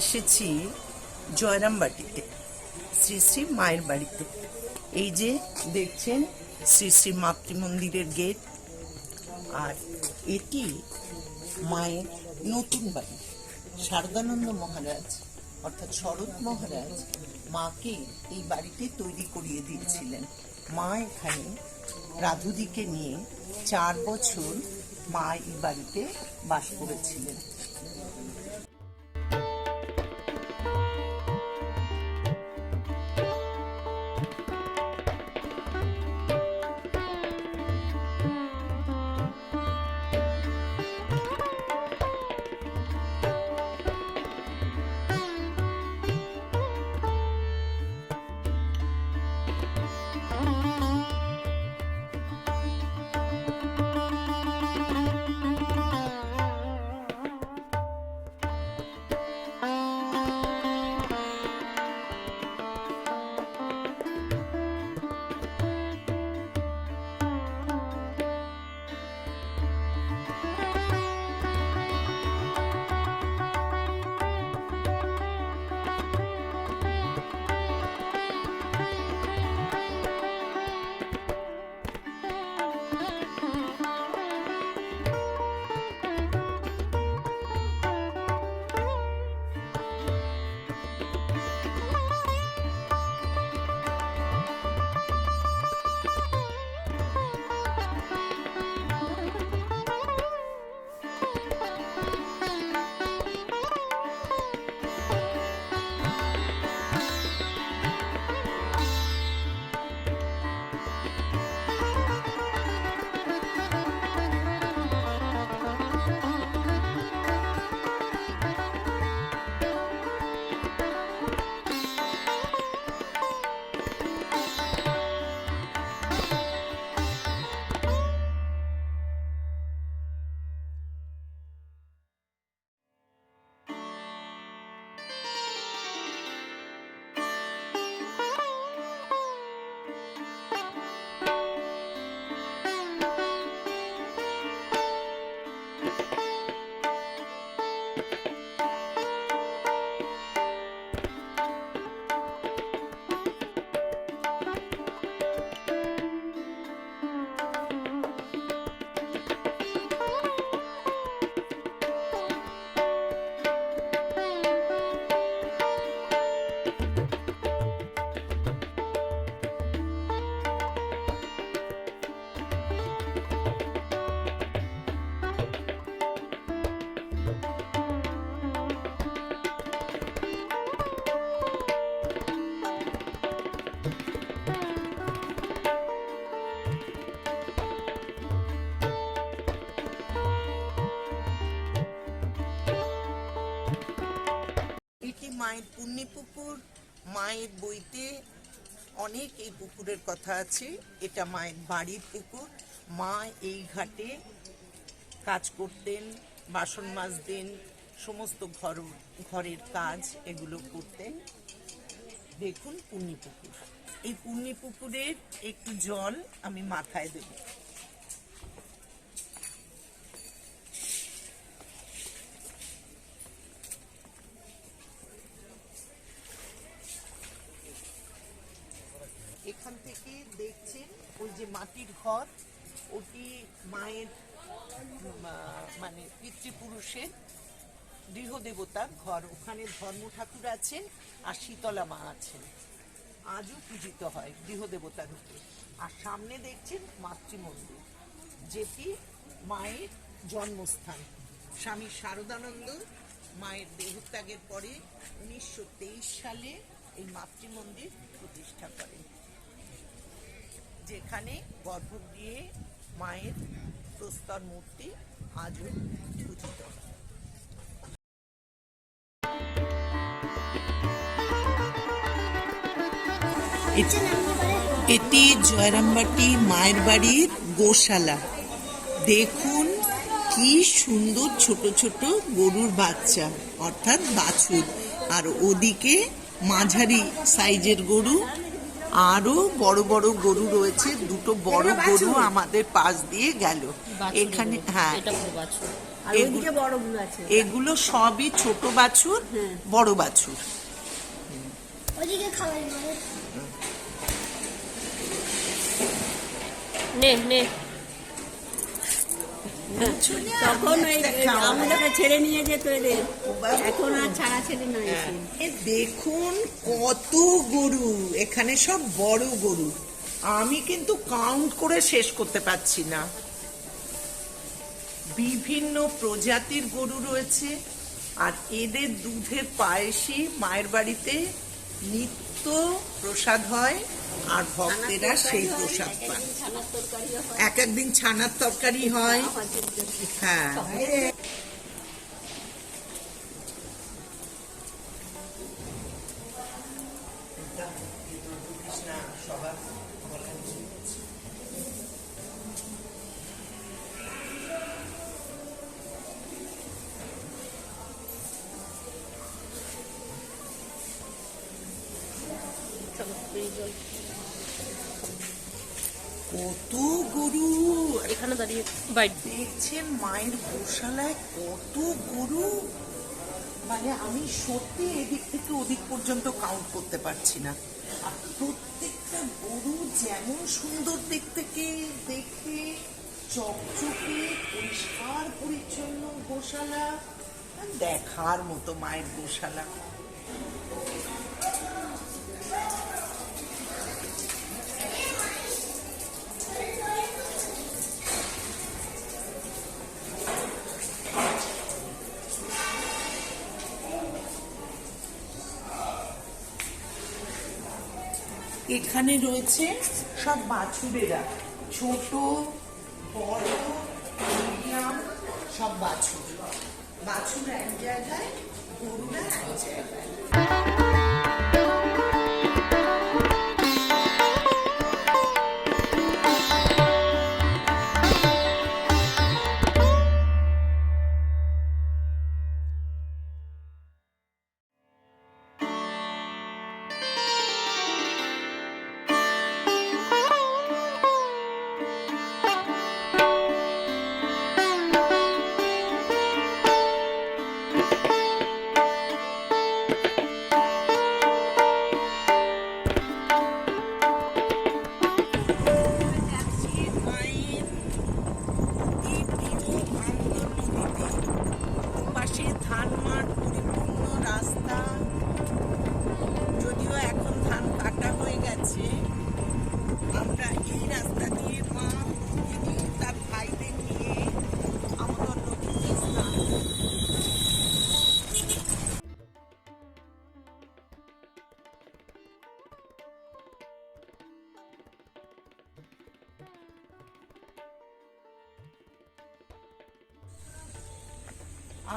এসেছি জয়রামবাটিতে শ্রী শ্রী মায়ের বাড়িতে। এই যে দেখছেন, শ্রী শ্রী মাতৃ মন্দিরের গেট। আর এটি মায়ের নতুন বাড়ি। শারদানন্দ মহারাজ, অর্থাৎ শরৎ মহারাজ, মাকে এই বাড়িতে তৈরি করিয়ে দিয়েছিলেন। মা এখানে রাধুদিকে নিয়ে চার বছর মা এই বাড়িতে বাস করেছিলেন। পুণ্যি পুকুর, মায়ের বইতে অনেক এই পুকুরের কথা আছে। এটা মায়ের বাড়ির পুকুর। মা এই ঘাটে কাজ করতেন, বাসন মাজতেন, সমস্ত ঘর, ঘরের কাজ এগুলো করতেন। দেখুন পুকুর। এই পুকুরের একটু জল আমি মাথায় দেবো এখান থেকে দেখছেন ওই যে মাটির ঘর ওটি মায়ের উম, আহ, মানে পিতৃপুরুষের গৃহদেবতার ঘর। ওখানে ধর্ম ঠাকুর আছেন আর শীতলা মা আছেন। আজও পূজিত হয় গৃহদেবতা রূপে। আর সামনে দেখছেন মাতৃমন্দির, যেটি মায়ের জন্মস্থান। স্বামী শারদানন্দ মায়ের দেহত্যাগের পরে উনিশশো তেইশ সালে এই মাতৃমন্দির প্রতিষ্ঠা করেন, যেখানে গর্ভ দিয়ে মায়ের প্রস্তর মূর্তি আজও এটি জয়রামবাটি মায়ের বাড়ির গোশালা। দেখুন কি সুন্দর ছোট ছোট গরুর বাচ্চা, অর্থাৎ বাছুর। আর ওদিকে মাঝারি সাইজের গরু আরও বড় বড় গরু রয়েছে দুটো বড় গরু আমাদের পাশ দিয়ে গেল। এখানে হ্যাঁ। এটা পুরো বাছুর। আর এগুলো- সবই ছোট বাছুর হ্যাঁ। বড় বাছুর। নে নে। তখন ওই আমাদেরকে ছেড়ে নিয়ে যেত এদের। এখন আর ছাড়া ছেড়ে নাই দেখুন কত গরু, এখানে সব বড় গরু। আমি কিন্তু কাউন্ট করে শেষ করতে পারছি না। বিভিন্ন প্রজাতির গরু রয়েছে, আর এদের দুধের পায়েসই মায়ের বাড়িতে নিত্য প্রসাদ হয়। আর ভক্তেরা সেই প্রসাদ পান। এক একদিন ছানার তরকারি হয়। হ্যাঁ। চলো এখানে দাঁড়িয়ে বাইট দেখছেন মায়ের গোশালায় কত গরু? মানে আমি সত্যি এদিক থেকে ওদিক পর্যন্ত কাউন্ট করতে পারছি না। প্রত্যেকটা গরু যেমন সুন্দর দেখতে কে দেখতে চকচকে, পরিষ্কার, পরিচ্ছন্ন গোশালা। দেখার মতো মায়ের গোশালা। এখানে রয়েছে সব বাছুরেরা। ছোট, বড়, মিডিয়াম, সব বাছুর। বাছুর এক জায়গায়, গরুরা এক জায়গায়।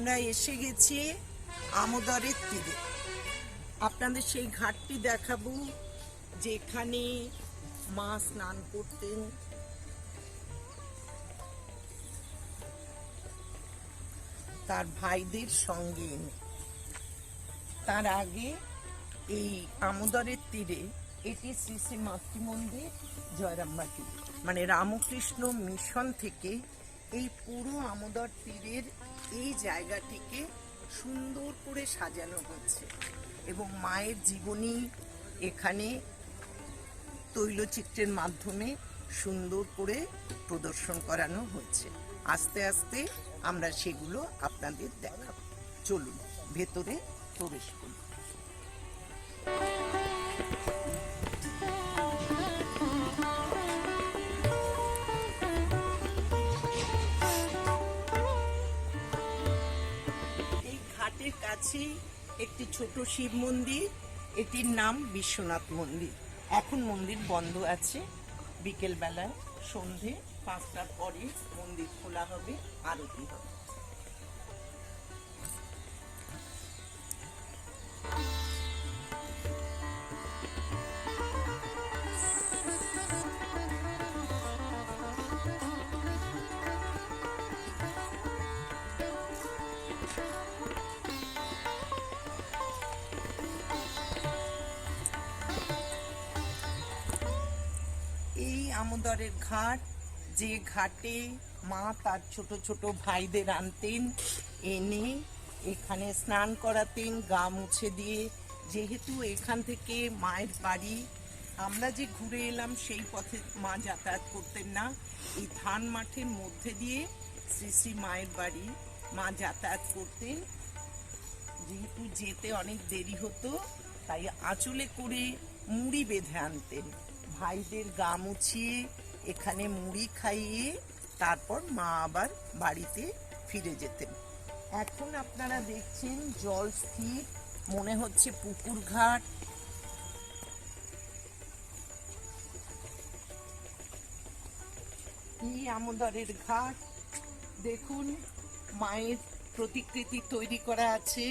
আমরা এসে গেছি আমোদরের তীরে। আপনাদের সেই ঘাটটি দেখাবো যেখানে মা স্নান করতেন। তার ভাইদের সঙ্গে এনে। তার আগে এই আমোদরের তীরে এটি শ্রী শ্রী মাতৃ মন্দির জয়রামবাটি। মানে রামকৃষ্ণ মিশন থেকে এই পুরো আমোদর তীরের এই জায়গাটিকে সুন্দর করে সাজানো হচ্ছে। এবং মায়ের জীবনী এখানে তৈলচিত্রের মাধ্যমে সুন্দর করে প্রদর্শন করানো হচ্ছে। আস্তে আস্তে আমরা সেগুলো আপনাদের দেখাব। চলুন, ভেতরে প্রবেশ করুন। কাছেই একটি ছোট শিব মন্দির, এটির নাম বিশ্বনাথ মন্দির। এখন মন্দির বন্ধ আছে। বিকেলবেলায় সন্ধে পাঁচটার পরে মন্দির খোলা হবে, আরতি হবে। আমোদরের ঘাট, যে ঘাটে মা তার ছোট ছোট ভাইদের আনতেন, এনে এখানে স্নান করাতেন, গা মুছে দিয়ে। যেহেতু এখান থেকে মায়ের বাড়ি, আমরা যে ঘুরে এলাম সেই পথে মা যাতায়াত করতেন না। এই ধান মাঠের মধ্যে দিয়ে শ্রী শ্রী মায়ের বাড়ি মা যাতায়াত করতেন। যেহেতু যেতে অনেক দেরি হতো, তাই আঁচলে করে মুড়ি বেঁধে আনতেন। ভাইদের গা মুছিয়ে এখানে মুড়ি খাইয়ে তারপর মা আবার বাড়িতে ফিরে যেতেন। এখন আপনারা দেখছেন জল স্থির, মনে হচ্ছে পুকুর ঘাট। আমোদরের ঘাট। দেখুন, মায়ের প্রতিকৃতি তৈরি করা আছে।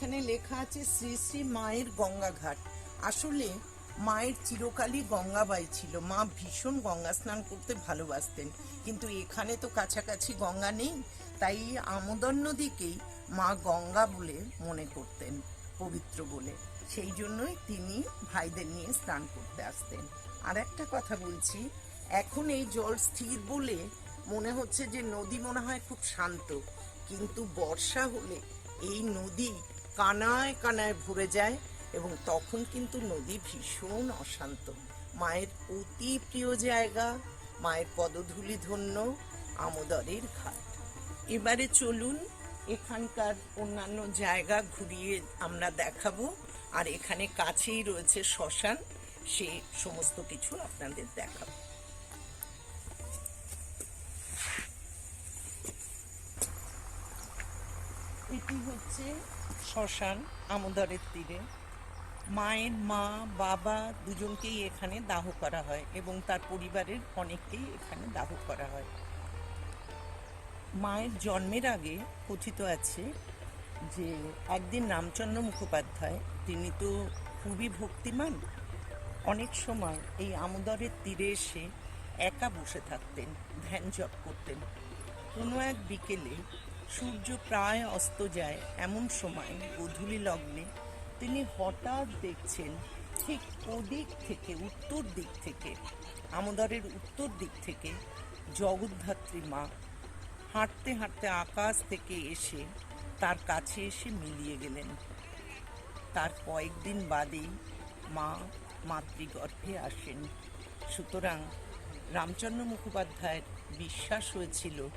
এখানে লেখা আছে শ্রী শ্রী মায়ের গঙ্গা ঘাট আসলে মায়ের চিরকালই গঙ্গাবাই ছিল। মা ভীষণ গঙ্গা স্নান করতে ভালোবাসতেন। কিন্তু এখানে তো কাছাকাছি গঙ্গা নেই, তাই আমোদর নদীকেই মা গঙ্গা বলে মনে করতেন, পবিত্র বলে। সেই জন্যই তিনি ভাইদের নিয়ে স্নান করতে আসতেন। আর একটা কথা বলছি, এখন এই জল স্থির বলে মনে হচ্ছে যে নদী মনে হয় খুব শান্ত। কিন্তু বর্ষা হলে এই নদী কানায় কানায় ভরে যায় এবং তখন কিন্তু নদী ভীষণ অশান্ত। মায়ের অতি প্রিয় জায়গা, মায়ের পদধূলি ধন্য, আমোদরের ঘাট। এবারে চলুন এখানকার অন্যান্য জায়গা ঘুরিয়ে আমরা দেখাবো। আর এখানে কাছেই রয়েছে শ্মশান, সে সমস্ত কিছু আপনাদের দেখাবো। এটি হচ্ছে শ্মশান আমোদরের তীরে। মায়ের মা, বাবা দুজনকেই এখানে দাহ করা হয় এবং তার পরিবারের অনেককেই এখানে দাহ করা হয়। মায়ের জন্মের আগে কথিত আছে যে একদিন রামচন্দ্র মুখোপাধ্যায়, তিনি তো খুবই ভক্তিমান, অনেক সময় এই আমোদরের তীরে এসে একা বসে থাকতেন, ধ্যান জপ করতেন। কোনো এক বিকেলে সূর্য প্রায় অস্ত যায় এমন সময় গধূলি লগ্নে তিনি হঠাৎ দেখছেন ঠিক ওদিক থেকে, উত্তর দিক থেকে, আমোদরের উত্তর দিক থেকে জগদ্ধাত্রী মা হাঁটতে হাঁটতে আকাশ থেকে এসে তার কাছে এসে মিলিয়ে গেলেন। তার কয়েকদিন বাদেই মা মাতৃগর্ভে আসেন। সুতরাং রামচন্দ্র মুখোপাধ্যায়ের বিশ্বাস হয়েছিল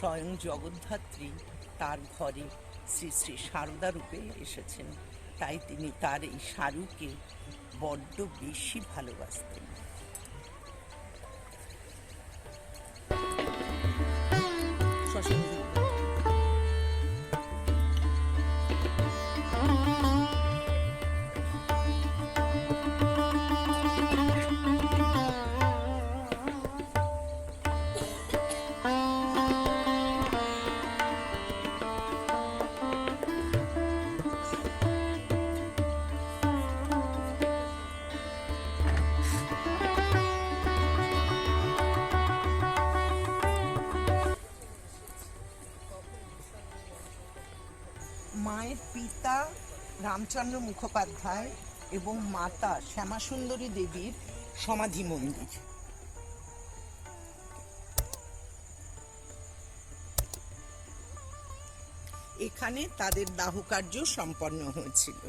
স্বয়ং জগদ্ধাত্রী তার ঘরে শ্রী শ্রী সারদা রূপে এসেছেন। তাই তিনি তার এই সারুকে বড্ড বেশি ভালোবাসতেন। রামচন্দ্র মুখোপাধ্যায় এবং মাতা শ্যামাসুন্দরী দেবীর সমাধি মন্দির। এখানে তাদের দাহ কার্য সম্পন্ন হয়েছিল।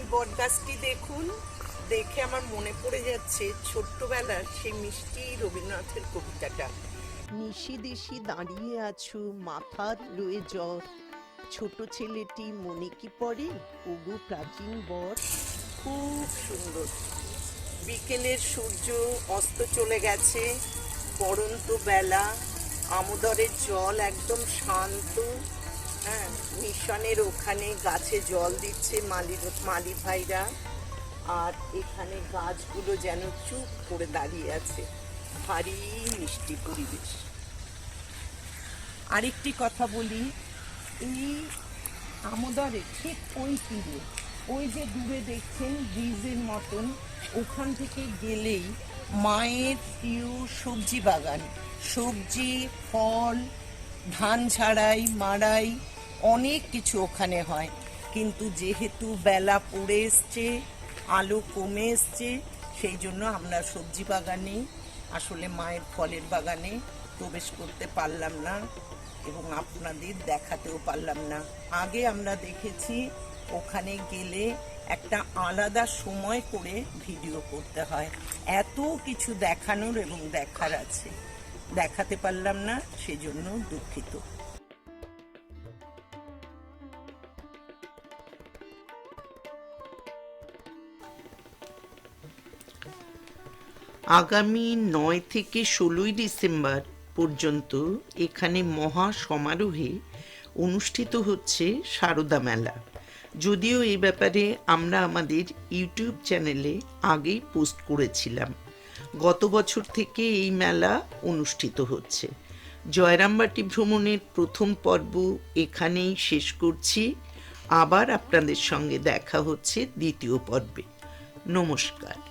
এই বটগাছটি দেখুন। দেখে আমার মনে পড়ে যাচ্ছে ছোট্টবেলার সেই মিষ্টি রবীন্দ্রনাথের কবিতাটা। নিশি দেশি দাঁড়িয়ে আছো, মাথার রয়ে জ্বর। ছোট ছেলেটি মনে কি পড়ে? ওগো প্রাচীন বর। খুব সুন্দর। বিকেলের সূর্য অস্ত চলে গেছে। পড়ন্ত বেলা, আমোদরের জল একদম শান্ত। হ্যাঁ মিশনের ওখানে গাছে জল দিচ্ছে মালির মালি ভাইরা। আর এখানে গাছগুলো যেন চুপ করে দাঁড়িয়ে আছে। ভারী মিষ্টি পরিবেশ। আরেকটি কথা বলি, এই আমোদরে ঠিক ওই তীরে, ওই যে দূরে দেখছেন ব্রিজের মতন, ওখান থেকে গেলেই মায়ের প্রিয় সবজি বাগান। সবজি, ফল, ধান ঝাড়াই মাড়াই অনেক কিছু ওখানে হয়। কিন্তু যেহেতু বেলা পড়ে এসছে, আলো কমে এসছে, সেই জন্য আমরা সবজি বাগানে, আসলে মায়ের ফলের বাগানে প্রবেশ করতে পারলাম না এবং আপনাদের দেখাতেও পারলাম না। আগে আমরা দেখেছি ওখানে গেলে একটা আলাদা সময় করে ভিডিও করতে হয়। এত কিছু দেখানোর এবং দেখার আছে। দেখাতে পারলাম না, সেজন্য দুঃখিত। আগামী নয় থেকে ষোলোই ডিসেম্বর পর্যন্ত এখানে মহা সমারোহে অনুষ্ঠিত হচ্ছে সারদা মেলা। যদিও এই ব্যাপারে আমরা আমাদের ইউটিউব চ্যানেলে আগেই পোস্ট করেছিলাম। গত বছর থেকে এই মেলা অনুষ্ঠিত হচ্ছে। জয়রামবাটি ভ্রমণের প্রথম পর্ব এখানেই শেষ করছি। আবার আপনাদের সঙ্গে দেখা হচ্ছে দ্বিতীয় পর্বে। নমস্কার।